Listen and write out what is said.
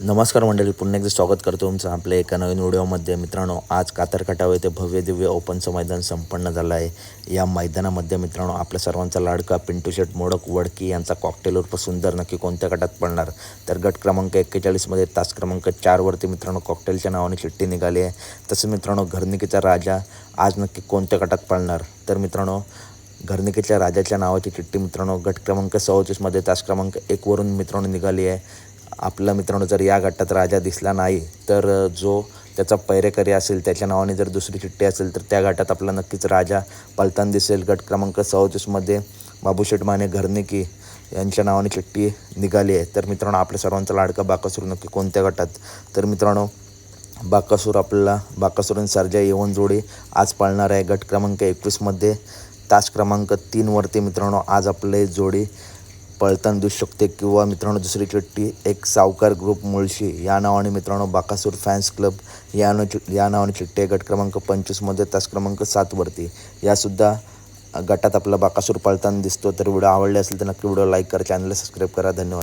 नमस्कार मंडळी पुन्हा एकदा स्वागत करतो तुमचं आपल्या एका नवीन व्हिडिओमध्ये. मित्रांनो आज कातरखटाव येथे भव्य दिव्य ओपनचं मैदान संपन्न झालं आहे. या मैदानामध्ये मित्रांनो आपल्या सर्वांचा लाडका पिंटू शेट मोडक वडकी यांचा कॉकटेल उर्फ सुंदर नक्की कोणत्या गटात पडणार? तर गट क्रमांक एक्केचाळीसमध्ये तास क्रमांक चारवरती मित्रांनो कॉकटेलच्या नावाने चिठ्ठी निघाली आहे. तसं मित्रांनो घरनिकीचा राजा आज नक्की कोणत्या गटात पडणार? तर मित्रांनो घरनिकीच्या राजाच्या नावाची चिठ्ठी मित्रांनो गट क्रमांक सव्वीसमध्ये तास क्रमांक एकवरून मित्रांनो निघाली आहे. आपला मित्रांनो जर या गटात राजा दिसला नाही तर जो त्याचा पैरेकरी असेल त्याच्या नावाने जर दुसरी चिठ्ठी असेल तर त्या गटात आपला नक्कीच राजा पलतान दिसेल. गट क्रमांक सव्वीसमध्ये बाबूशेठ माने घरनिकी यांच्या नावाने चिठ्ठी निघाली आहे. तर मित्रांनो आपल्या सर्वांचा लाडका बाकासूर नक्की कोणत्या गटात? तर मित्रांनो बाकासूर आपल्याला बाकासूर आणि सर्जा येवन जोडी आज पाळणार आहे. गट क्रमांक एकवीसमध्ये तास क्रमांक तीनवरती मित्रांनो आज आपले जोडी पळताना दिसू शकते किंवा मित्रांनो दुसरी चिठ्ठी एक सावकार ग्रुप मुळशी या नावाने मित्रांनो बाकासूर फॅन्स क्लब या नाव या नावाने चिठ्ठी आहे गट क्रमांक पंचवीसमध्ये तास क्रमांक सातवरती यासुद्धा गटात आपला बाकासूर पळताना दिसतो. तर व्हिडिओ आवडले असेल तर नक्की व्हिडिओ लाईक करा चॅनलला सबस्क्राईब करा. धन्यवाद.